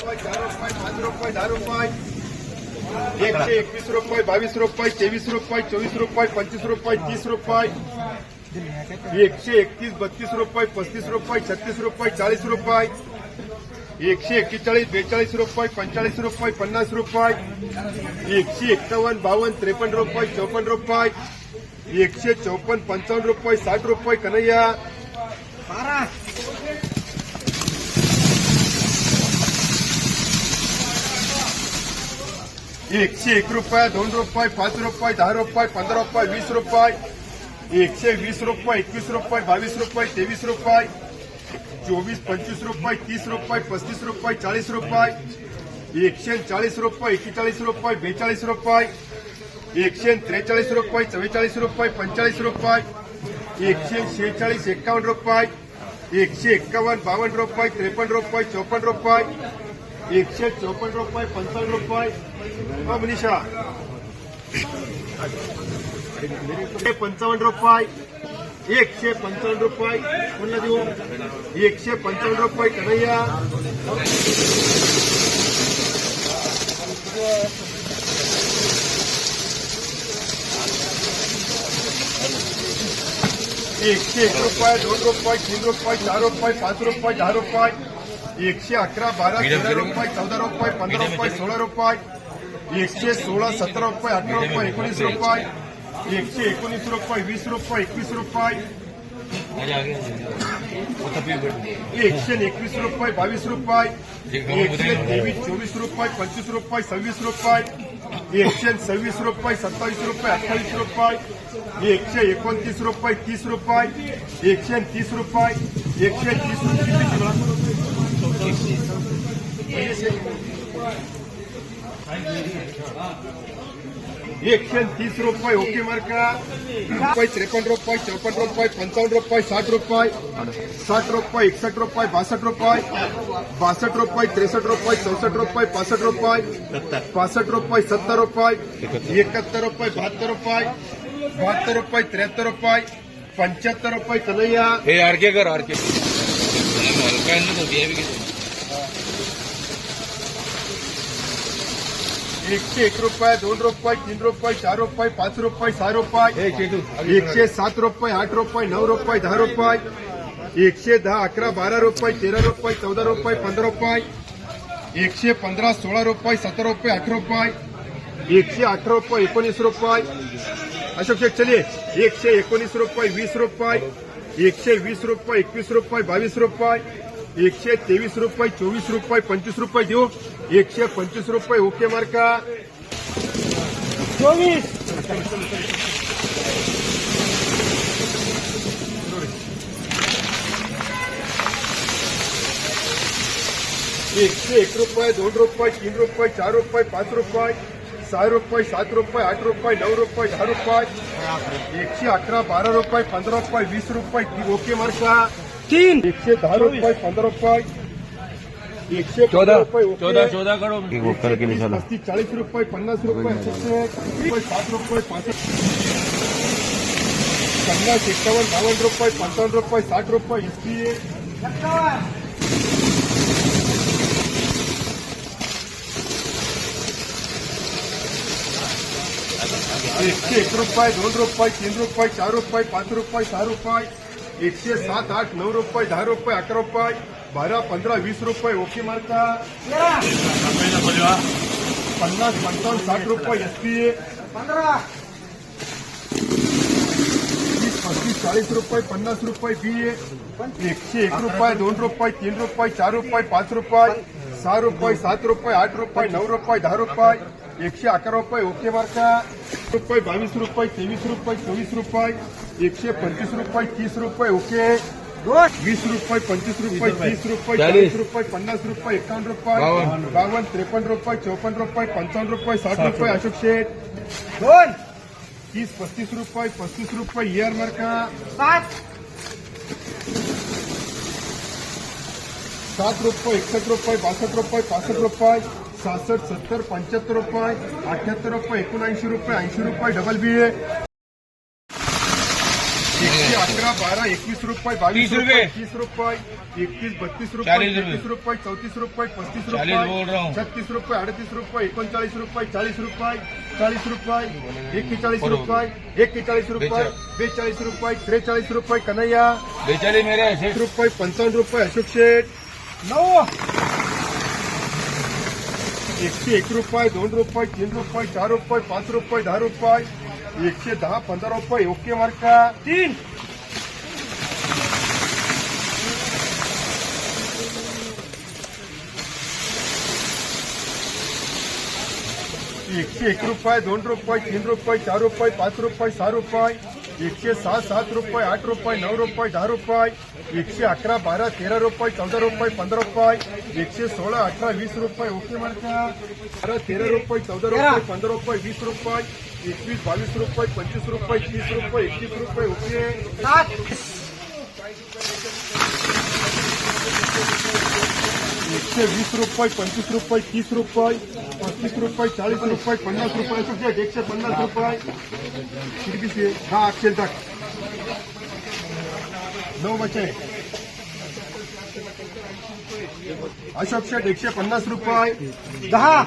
रुपये चार रुपये पाच रुपये दहा रुपये एकशे एकवीस रुपये बावीस रुपये तेवीस रुपये चोवीस रुपये पंचवीस रुपये तीस रुपये एकशे एकतीस बत्तीस रुपये पस्तीस रुपये छत्तीस रुपये चाळीस रुपये एकशे एक्केचाळीस बेचाळीस रुपये पंचेचाळीस रुपये पन्नास रुपये एकशे एक्कावन्न बावन्न त्रेपन्न रुपये चौपन्न रुपये एकशे चौपन्न पंचावन्न रुपये साठ रुपये कन्हैया एकशे एक रुपये दोन रुपये पाच रुपये दहा रुपये पंधरा रुपये वीस रुपये एकशे वीस रुपये एकवीस रुपये बावीस रुपये तेवीस रुपये चोवीस पंचवीस रुपये तीस रुपये पस्तीस रुपये चाळीस रुपये एकशे चाळीस रुपये एक्केचाळीस रुपये बेचाळीस रुपये एकशे त्रेचाळीस रुपये चव्वेचाळीस रुपये पंचेचाळीस रुपये एकशे शेहेचाळीस एक्कावन्न रुपये एकशे एक्कावन्न बावन्न रुपये त्रेपन्न रुपये चौपन्न रुपये एकशे चौपन्न रुपये पंचावन्न रुपये हा मनीषा एकशे पंचावन्न रुपये एकशे पंचावन्न रुपये कोणला देऊ एकशे पंचावन्न रुपये कन्हैया एकशे एक रुपये दोन रुपये तीन रुपये चार रुपये पाच रुपये दहा रुपये एकशे अकरा बारा तेरा रुपये चौदा रुपये पंधरा रुपये सोळा रुपये एकशे सोळा सतरा रुपये अठरा रुपये एकोणीस रुपये एकशे एकोणीस रुपये वीस रुपये एकवीस रुपये एकशे एकवीस रुपये बावीस रुपये एकशे तेवीस चोवीस रुपये पंचवीस रुपये सव्वीस रुपये एकशे सव्वीस रुपये सत्तावीस रुपये अठ्ठावीस रुपये एकशे एकोणतीस रुपये तीस रुपये एकशे तीस रुपये एकशे तीस रुपये एकशे तीस रुपये ओके मार्का रुपये त्रेपन्न रुपये चौपन्न रुपये पंचावन्न रुपये साठ रुपये साठ रुपये एकसष्ट रुपये बासष्ट रुपये बासष्ट रुपये त्रेसष्ट रुपये चौसष्ट रुपये पासष्ट रुपये पासष्ट रुपये सत्तर रुपये एकाहत्तर रुपये बहात्तर रुपये बहात्तर रुपये त्र्याहत्तर रुपये पंच्याहत्तर रुपये कन्हैया। हे आरके कर आरके एकशे एक रुपये दोन रुपये तीन रुपये चार रुपये पाच रुपये सहा रुपये एकशे सात रुपये आठ रुपये नऊ रुपये दहा रुपये एकशे दहा अकरा बारा रुपये तेरा रुपये चौदा रुपये पंधरा रुपये एकशे पंधरा सोळा रुपये सतरा रुपये अठरा रुपये एकशे अठरा रुपये एकोणीस रुपये. अशोक शेठ चलिए. एकशे एकोणीस रुपये वीस रुपये एकशे वीस रुपये एकवीस रुपये बावीस रुपये एकशे तेवीस रुपये चोवीस रुपये पंचवीस रुपये देऊ एकशे पंचवीस रुपये ओके मार्का चोवीस एकशे एक रुपये दोन रुपये तीन रुपये चार रुपये पाच रुपये सहा रुपये सात रुपये आठ रुपये नऊ रुपये दहा रुपये एकशे अकरा बारा रुपये पंधरा रुपये वीस रुपये ओके मार्का तीन। एकशे दहा रुपये पंधरा रुपये एकशे चौदा. चौदा चौदा तीस, पस्तीस चाळीस रुपये पन्नास रुपये एकशे सात रुपये पासष्ट पन्नास एकावन्न बावन्न रुपये पंचावन्न रुपये साठ रुपये एसपी एकशे एक रुपये दोन रुपये तीन रुपये चार रुपये पाच रुपये सहा रुपये. एकशे सात, आठ, नऊ रुपये, दहा रुपये, अकरा रुपये, बारा, पंधरा, वीस रुपये, ओके मारता पन्नास, पंचावन्न, साठ रुपये एसपी तीस, पस्तीस, चाळीस रुपये, पन्नास रुपये बी ए एकशे एक रुपये, दोन रुपये, तीन रुपये, चार रुपये, पाच रुपये, सहा रुपये, सात रुपये, आठ रुपये, नऊ रुपये, दहा रुपये, एकशे अकरा रुपये, ओके मार्का रुपये बावीस रुपये, तेवीस रुपये, चोवीस रुपये एकशे पंचवीस रुपये तीस रुपये ओके? वीस रुपये पंचवीस रुपये तीस रुपये चाळीस रुपये पन्नास रुपये एकावन्न रुपये बावन्न. त्रेपन्न रुपये चौपन्न रुपये पंचावन्न रुपये साठ रुपये अशोक शेठ. दोन. तीस पस्तीस रुपये पस्तीस रुपये इयर मार्का. सात. सात रुपये एकसठ रुपये बासष्ट रुपये पासष्ट रुपये सहासष्ट सत्तर पंच्याहत्तर रुपये अठ्याहत्तर रुपये एकोणऐंशी रुपये ऐंशी रुपये डबल बी ए. एकशे अकरा अकरा बारा एकवीस रुपये बावीस तीस रुपये. तीस रुपये एकतीस बत्तीस रुपये चालीस रुपये. चौतीस रुपये पस्तीस चालीस रुपये छत्तीस रुपये अडतीस रुपये एकोणचाळीस रुपये चाळीस रुपये चाळीस रुपये एक्केचाळीस. रुपये एक्केचाळीस रुपये बेचाळीस. रुपये त्रेचाळीस रुपये कन्हैया बेचाळीस मेरे ऐसे रुपये पंचावन्न रुपये अशोक शेठ नऊ एकशे एक रुपये दोन रुपये तीन रुपये चार रुपये पाच रुपये दहा रुपये एकशे दहा पंधरा रुपये ओके मार्का तीन एकशे एक रुपये दोन रुपये तीन रुपये चार रुपये पाच रुपये सहा रुपये एकशे सहा सात रुपये आठ रुपये नऊ रुपये दहा रुपये एकशे अकरा बारा तेरा रुपये चौदा रुपये पंधरा रुपये एकशे सोळा अठरा वीस रुपये ओके मार्का बारा तेरा रुपये चौदा रुपये पंधरा रुपये वीस रुपये एकवीस बावीस रुपये पंचवीस रुपये तीस रुपये एकतीस रुपये ओके एकशे वीस रुपये, पंचवीस रुपये, तीस रुपये, पस्तीस रुपये, चाळीस रुपये, पन्नास रुपये असं घ्या. एकशे पन्नास रुपये. किती हा अक्षर टाक. नऊ बचे. अशोक शेठ एकशे पन्नास रुपये. दहा.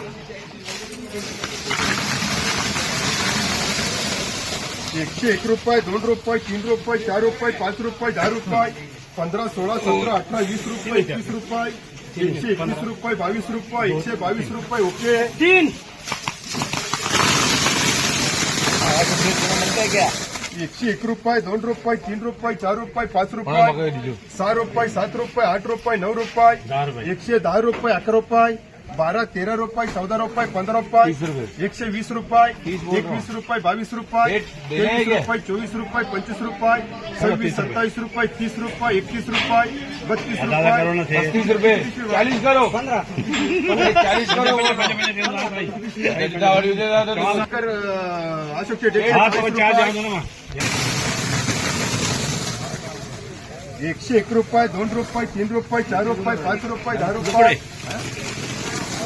एकशे एक रुपये, दोन रुपये, तीन रुपये, चार रुपये, पाच रुपये, दहा रुपये, पंधरा, सोळा, सतरा, अठरा, वीस रुपये, एकवीस रुपये. एकशे एकवीस रुपये बावीस रुपये एकशे बावीस रुपये ओके। तीन। एकशे एक रुपये दोन रुपये तीन रुपये चार रुपये पाच मग रुपये सहा रुपये सात रुपये आठ रुपये नऊ रुपये एकशे दहा रुपये अकरा रुपये। बारा तेरा रुपये चौदा रुपये पंधरा रुपये. एकशे वीस रुपये. एकवीस रुपये बावीस रुपये तेवीस रुपये चोवीस रुपये पंचवीस रुपये सव्वीस सत्ताईस रुपये। तीस रुपये एकतीस रुपये बत्तीस रुपये। चालीस करो। तू. अशोक. एकशे एक रुपये दोन रुपये तीन रुपये चार रुपये पाच रुपये दहा रुपये।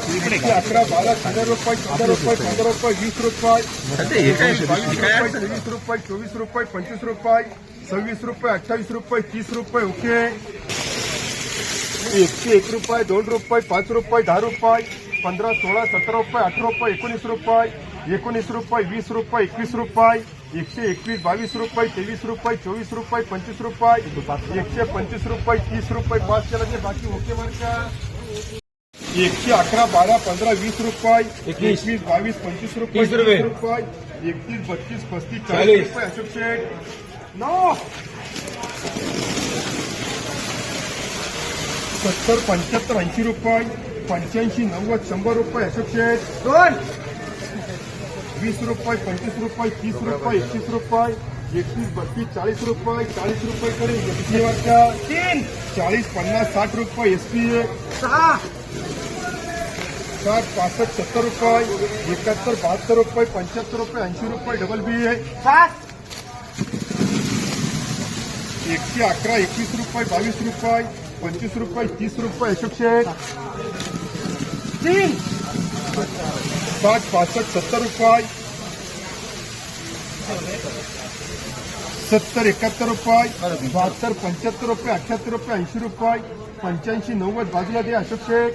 बारा तेरा रुपये पंचवीस रुपये रुपये रुपये तीस रुपये ओके एकशे एक रुपये दोन रुपये पाच रुपये दहा रुपये पंधरा सोळा सतरा रुपये अठरा रुपये एकोणीस रुपये एकोणीस रुपये वीस रुपये एकवीस रुपये एकशे एकवीस बावीस रुपये तेवीस रुपये चोवीस रुपये पंचवीस रुपये एकशे पंचवीस रुपये तीस रुपये पाच केला बाकी ओके मार का एकशे अकरा बारा पंधरा वीस रुपये एकवीस. एकवीस बावीस पंचवीस रुपये तीस रुपये. तीस रुपये एकतीस बत्तीस पस्तीस चाळीस. चाळीस. रुपये अशोक शेठ. नऊ सत्तर पंच्याहत्तर ऐंशी रुपये पंच्याऐंशी नव्वद शंभर रुपये अशोक शेठ. दोन. वीस रुपये पंचवीस रुपये तीस रुपये एकतीस रुपये एकतीस बत्तीस चाळीस रुपये चाळीस रुपये कडे एसपी वरच्या. तीन. चाळीस पन्नास साठ रुपये एसपी सहा. साठ पासष्ट सत्तर रुपये एकाहत्तर बहात्तर रुपये पंच्याहत्तर रुपये ऐंशी रुपये डबल बी आहे. सात एकशे अकरा एकवीस रुपये बावीस रुपये पंचवीस रुपये तीस रुपये तीन. साठ पासष्ट सत्तर रुपये सत्तर एकाहत्तर रुपये बहात्तर पंच्याहत्तर रुपये अठ्याहत्तर रुपये ऐंशी रुपये पंच्याऐंशी नव्वद बाजूला दे अशोक एक.